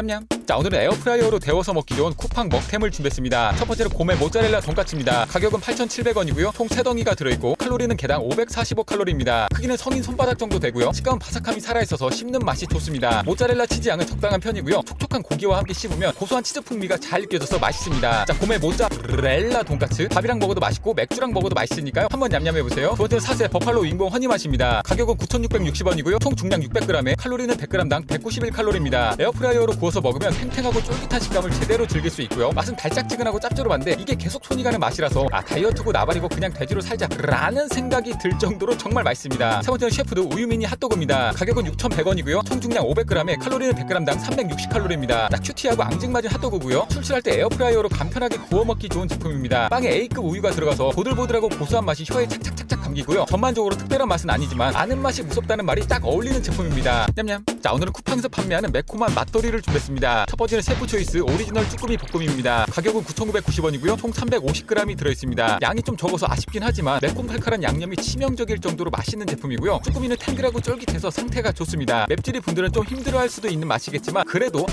냠냠. 자 오늘은 에어프라이어로 데워서 먹기 좋은 쿠팡 먹템을 준비했습니다. 첫 번째로 고메 모짜렐라 돈까츠입니다. 가격은 8,700원이고요. 총 3덩이가 들어있고 칼로리는 개당 545칼로리입니다. 크기는 성인 손바닥 정도 되고요. 식감은 바삭함이 살아있어서 씹는 맛이 좋습니다. 모짜렐라 치즈 양은 적당한 편이고요. 촉촉한 고기와 함께 씹으면 고소한 치즈 풍미가 잘 느껴져서 맛있습니다. 자 고메 모짜렐라 돈까츠 밥이랑 먹어도 맛있고 맥주랑 먹어도 맛있으니까요. 한번 냠냠해보세요. 두 번째는 사세 버팔로 인공 허니 맛입니다. 가격은 9,660원이고요. 총 중량 600g에 칼로리는 100g당 191칼로리입니다. 에어프라이어로 구워서 먹으면 탱탱하고 쫄깃한 식감을 제대로 즐길 수 있고요. 맛은 달짝지근하고 짭조름한데 이게 계속 손이 가는 맛이라서 아 다이어트고 나발이고 그냥 돼지로 살자 라는 생각이 들 정도로 정말 맛있습니다. 세 번째는 셰프드 우유 미니 핫도그입니다. 가격은 6,100원이고요. 총 중량 500g에 칼로리는 100g당 360칼로리입니다. 딱 큐티하고 앙증맞은 핫도그고요. 출출할 때 에어프라이어로 간편하게 구워 먹기 좋은 제품입니다. 빵에 A급 우유가 들어가서 보들보들하고 고소한 맛이 혀에 착착착착 감기고요. 전반적으로 특별한 맛은 아니지만 아는 맛이 무섭다는 말이 딱 어울리는 제품입니다. 냠냠. 자 오늘은 쿠팡에서 판매하는 매콤한 맛돌이를 준비했습니다. 첫 번째는 셰프 초이스 오리지널 쭈꾸미 볶음입니다. 가격은 9,990원이고요. 총 350g이 들어있습니다. 양이 좀 적어서 아쉽긴 하지만 매콤 칼칼한 양념이 치명적일 정도로 맛있는 제품이고요. 쭈꾸미는 탱글하고 쫄깃해서 상태가 좋습니다. 맵찔이 분들은 좀 힘들어할 수도 있는 맛이겠지만 그래도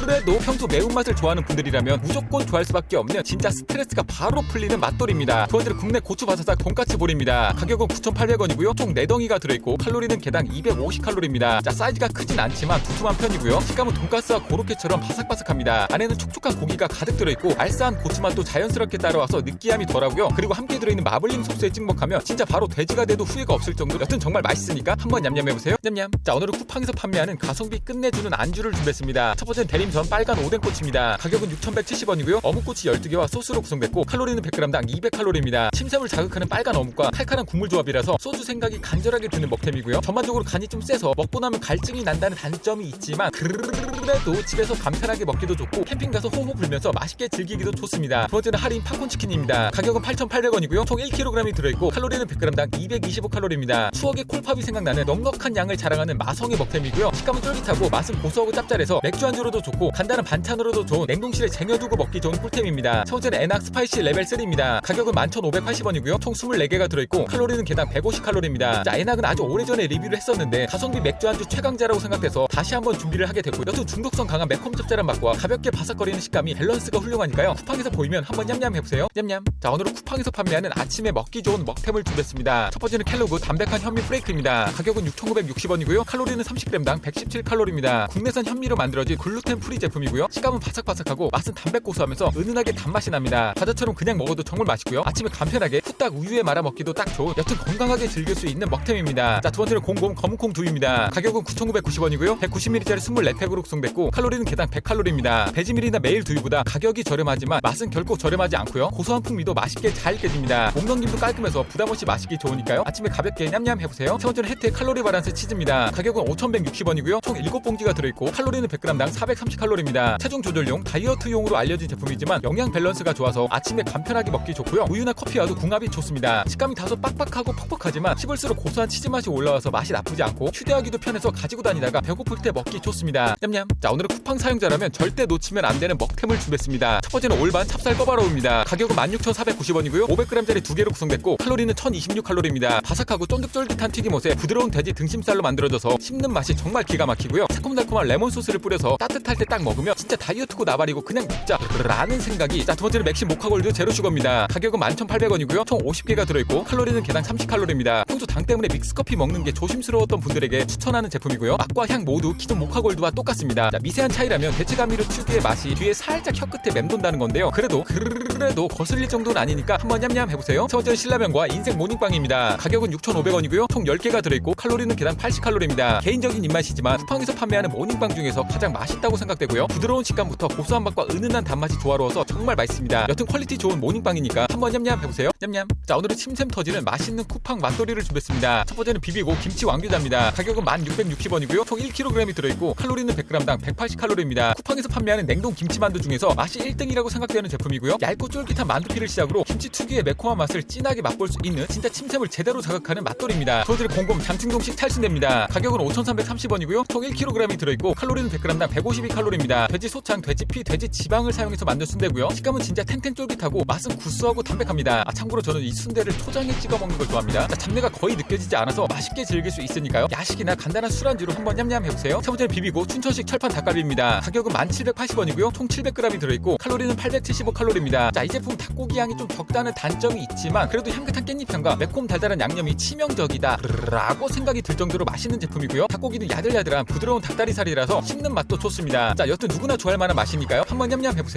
그래도 평소 매운맛을 좋아하는 분들이라면 무조건 좋아할 수밖에 없는 진짜 스트레스가 바로 풀리는 맛돌입니다. 두 번째는 국내 고추바사삭 돈까츠 볼입니다. 가격은 9,800원이고요. 총 4덩이가 들어있고 칼로리는 개당 250칼로리입니다. 자 사이즈가 크진 않지만 두툼한 편이고요. 식감은 돈가스와 고로케처럼 바삭바삭합니다. 안에는 촉촉한 고기가 가득 들어있고 알싸한 고추맛도 자연스럽게 따라와서 느끼함이 덜하고요. 그리고 함께 들어있는 마블링 소스에 찍먹하면 진짜 바로 돼지가 돼도 후회가 없을 정도로 여튼 정말 맛있으니까 한번 냠냠해보세요. 냠냠. 자 오늘은 쿠팡에서 판매하는 가성비 끝내주는 안주를 준비했습니다. 첫 번째는 대림전 빨간 오뎅꼬치입니다. 가격은 6,170원이고요. 어묵꼬치 12개와 소스로 구성됐고 칼로리는 100g당 200칼로리입니다. 침샘을 자극하는 빨간 어묵과 칼칼한 국물 조합이라서 소주 생각이 간절하게 드는 먹템이고요. 전반적으로 간이 좀 세서 먹고 나면 갈증이 난다는 단점이 있지만 그래도 집에서 간편하게 먹기도 좋고 캠핑 가서 호호 불면서 맛있게 즐기기도 좋습니다. 두 번째는 할인 팝콘 치킨입니다. 가격은 8,800원이고요. 총 1kg이 들어있고 칼로리는 100g당 225칼로리입니다. 추억의 콜팝이 생각나는 넉넉한 양을 자랑하는 마성의 먹템이고요. 식감은 쫄깃하고 맛은 고소하고 짭짤해서 맥주 안주로도 좋고 간단한 반찬으로도 좋은 냉동실에 쟁여두고 먹기 좋은 꿀템입니다. 첫 번째는 에낙 스파이시 레벨 3입니다. 가격은 11,580원이고요. 총 24개가 들어있고 칼로리 는 개당 150칼로리입니다. 자, 에낙은 아주 오래전에 리뷰를 했었는데 가성비 맥주 안주 최강자라고 생각돼서 다시 한번 준비를 하게 됐고 여튼 중독성 강한 매콤 짭짤한 맛과 가볍게 바삭거리는 식감이 밸런스가 훌륭하니까요. 쿠팡에서 보이면 한번 냠냠 해보세요. 냠냠. 자, 오늘은 쿠팡에서 판매하는 아침에 먹기 좋은 먹템을 준비했습니다. 첫 번째는 켈로그 담백한 현미 프레이크입니다. 가격은 6,960원이고요. 칼로리는 30g당 117칼로리입니다. 국내산 현미로 만들어진 글루텐 프리 제품이고요. 식감은 바삭바삭하고 맛은 담백 고소하면서 은은하게 단맛이 납니다. 과자처럼 그냥 먹어도 정말 맛있고요. 아침에 간편하게 후딱 우유에 말아 먹기도 딱 좋은 여튼 건강하게 즐길 수 있는 먹템입니다. 자, 두 번째는 공공 검은콩 두유입니다. 가격은 9,990원이고요. 190ml짜리 24팩으로 구성됐고 칼로리는 개당 100칼로리입니다. 베지밀이나 메일 두유보다 가격이 저렴하지만 맛은 결코 저렴하지 않고요. 고소한 풍미도 맛있게 잘 깨집니다. 몸넘김도 깔끔해서 부담 없이 마시기 좋으니까요. 아침에 가볍게 냠냠 해보세요. 세 번째는 혜태 칼로리 바란스 치즈입니다. 가격은 5,160원이고요. 총 7봉지가 들어있고 칼로리는 100g당 430칼로리입니다. 체중 조절용 다이어트용으로 알려진 제품이지만 영양 밸런스가 좋아서 아침에 간편하게 먹기 좋고요. 우유나 커피와도 궁합이 좋습니다. 식감이 다소 빡 빡하고 퍽퍽하지만 씹을수록 고소한 치즈 맛이 올라와서 맛이 나쁘지 않고 휴대하기도 편해서 가지고 다니다가 배고플 때 먹기 좋습니다. 냠냠. 자 오늘은 쿠팡 사용자라면 절대 놓치면 안 되는 먹템을 준비했습니다. 첫 번째는 올반 찹쌀 꺼바로우입니다. 가격은 16,490원이고요. 500g짜리 두 개로 구성됐고 칼로리는 1,026칼로리입니다. 바삭하고 쫀득쫄깃한 튀김옷에 부드러운 돼지 등심살로 만들어져서 씹는 맛이 정말 기가 막히고요. 새콤달콤한 레몬 소스를 뿌려서 따뜻할 때 딱 먹으면 진짜 다이어트고 나발이고 그냥 먹자 라는 생각이 자 두 번째는 맥심 모카골드 제로 슈거입니다. 가격은 11,800원이고요. 총 50개가 들어있고 칼로리는 개당 30칼로리입니다. 평소 당 때문에 믹스커피 먹는 게 조심스러웠던 분들에게 추천하는 제품이고요. 맛과 향 모두 기존 모카골드와 똑같습니다. 자, 미세한 차이라면 대체감미료 특유의 맛이 뒤에 살짝 혀 끝에 맴돈다는 건데요. 그래도 그래도 거슬릴 정도는 아니니까 한번 냠냠 해보세요. 첫 번째는 신라면과 인생 모닝빵입니다. 가격은 6,500원이고요. 총 10개가 들어있고 칼로리는 개당 80칼로리입니다. 개인적인 입맛이지만 쿠팡에서 판매하는 모닝빵 중에서 가장 맛있다고 생각되고요. 부드러운 식감부터 고소한 맛과 은은한 단맛 이 조화로워서 정말 맛있습니다. 여튼 퀄리티 좋은 모닝빵이니까 한번 냠냠 해보세요. 냠냠. 자 오늘은 침샘 터지는 맛있는 쿠팡 맛돌이를 준비했습니다. 첫 번째는 비비고 김치 왕규자입니다. 가격은 1,660원이고요. 총 1kg이 들어있고 칼로리는 100g당 180칼로리입니다. 쿠팡에서 판매하는 냉동 김치만두 중에서 맛이 1등이라고 생각되는 제품이고요. 얇고 쫄깃한 만두피를 시작으로 김치 특유의 매콤한 맛을 진하게 맛볼 수 있는 진짜 침샘을 제대로 자극하는 맛돌입니다. 소들 공곰 장충동식 찰순대입니다. 가격은 5,330원이고요. 총 1kg이 들어있고 칼로리는 100g당 152칼로리입니다. 돼지 소창, 돼지 피, 돼지 지방을 사용 해서 만든 순대고요. 식감은 진짜 탱탱 쫄깃하고 맛은 구수하고 담백합니다. 아 참고로 저는 이 순대를 초장에 찍어 먹는 걸 좋아합니다. 자, 잡내가 거의 느껴지지 않아서 맛있게 즐길 수 있으니까요. 야식이나 간단한 술안주로 한번 냠냠 해보세요. 첫 번째는 비비고 춘천식 철판 닭갈비입니다. 가격은 1,780원이고요. 총 700g이 들어있고 칼로리는 875칼로리입니다. 자, 이 제품 닭고기 양이 좀 적다는 단점이 있지만 그래도 향긋한 깻잎향과 매콤 달달한 양념이 치명적이다 라고 생각이 들 정도로 맛있는 제품이고요. 닭고기도 야들야들한 부드러운 닭다리살이라서 씹는 맛도 좋습니다. 자, 여튼 누구나 좋아할 만한 맛이니까요. 한번 냠냠 해보세요.